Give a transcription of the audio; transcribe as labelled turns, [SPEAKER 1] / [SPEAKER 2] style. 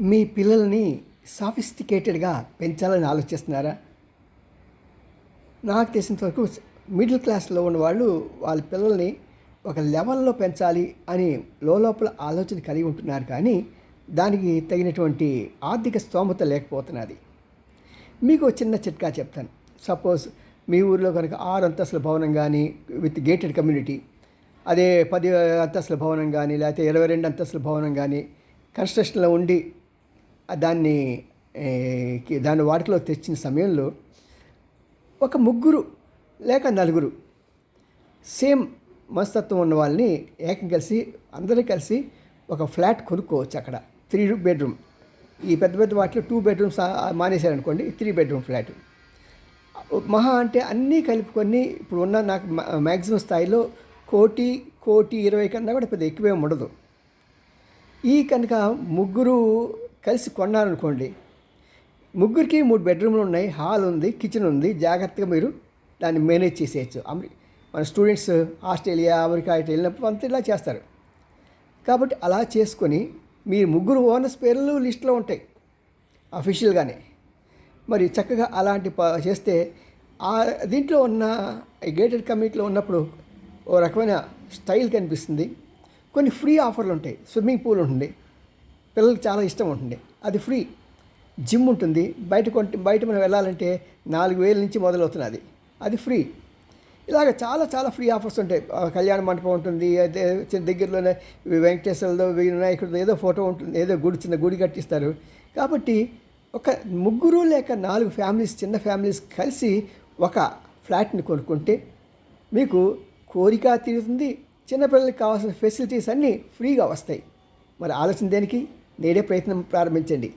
[SPEAKER 1] మీ పిల్లల్ని సాఫిస్టికేటెడ్గా పెంచాలని ఆలోచిస్తున్నారా? నాకు తెలిసినంత వరకు మిడిల్ క్లాస్లో ఉన్న వాళ్ళు వాళ్ళ పిల్లల్ని ఒక లెవెల్లో పెంచాలి అని లోపల ఆలోచన కలిగి ఉంటున్నారు కానీ దానికి తగినటువంటి ఆర్థిక స్తోమత లేకపోతున్నది. మీకు చిన్న చిట్కా చెప్తాను. సపోజ్ మీ ఊర్లో కనుక ఆరు అంతస్తుల భవనం కానీ విత్ గేటెడ్ కమ్యూనిటీ అదే పది అంతస్తుల భవనం కానీ లేకపోతే ఇరవై రెండు అంతస్తుల భవనం కానీ కన్స్ట్రక్షన్లో ఉండి దాన్ని దాన్ని వాటిలో తెచ్చిన సమయంలో ఒక ముగ్గురు లేక నలుగురు సేమ్ మనస్తత్వం ఉన్న వాళ్ళని ఏకం కలిసి అందరూ కలిసి ఒక ఫ్లాట్ కొనుక్కోవచ్చు అక్కడ. Three bedroom. ఈ పెద్ద పెద్ద వాటిలో టూ బెడ్రూమ్స్ మానేశారనుకోండి త్రీ బెడ్రూమ్ ఫ్లాట్. మహా అంటే అన్నీ కలుపుకొని ఇప్పుడు ఉన్న నాకు మ్యాక్సిమం స్థాయిలో కోటి కోటి ఇరవై కన్నా కూడా పెద్ద ఎక్కువేం ఉండదు. ఈ కనుక ముగ్గురు కలిసి కొన్నారనుకోండి ముగ్గురికి మూడు బెడ్రూమ్లు ఉన్నాయి హాల్ ఉంది కిచెన్ ఉంది జాగ్రత్తగా మీరు దాన్ని మేనేజ్ చేసేయచ్చు. అమెరి మన స్టూడెంట్స్ ఆస్ట్రేలియా అమెరికా ఇటు వెళ్ళినప్పుడు అంతా ఇలా చేస్తారు. కాబట్టి అలా చేసుకొని మీరు ముగ్గురు ఓనర్స్ పేర్లు లిస్ట్లో ఉంటాయి అఫీషియల్గానే. మరి చక్కగా అలాంటి చేస్తే ఆ దీంట్లో ఉన్న గేటెడ్ కమ్యూనిటీలో ఉన్నప్పుడు ఓ రకమైన స్టైల్ కనిపిస్తుంది. కొన్ని ఫ్రీ ఆఫర్లు ఉంటాయి స్విమ్మింగ్ పూల్ ఉంటుంది. పిల్లలకి చాలా ఇష్టం ఉంటుంది. అది ఫ్రీ. జిమ్ ఉంటుంది. బయట కొంటే బయట మనం వెళ్ళాలంటే నాలుగు వేల నుంచి మొదలవుతున్నది అది. ఫ్రీ. ఇలాగ చాలా చాలా ఫ్రీ ఆఫర్స్ ఉంటాయి. కళ్యాణ మండపం ఉంటుంది. అదే చిన్న దగ్గరలోనే వెంకటేశ్వరలో వినాయకుడు ఏదో ఫోటో ఉంటుంది. ఏదో గుడి చిన్న గుడి కట్టిస్తారు. కాబట్టి ఒక ముగ్గురు లేక నాలుగు ఫ్యామిలీస్ చిన్న ఫ్యామిలీస్ కలిసి ఒక ఫ్లాట్ని కొనుక్కుంటే మీకు కోరిక తీరుతుంది. చిన్నపిల్లలకి కావాల్సిన ఫెసిలిటీస్ అన్నీ ఫ్రీగా వస్తాయి. మరి ఆలోచన దేనికి? నేడే ప్రయత్నం ప్రారంభించండి.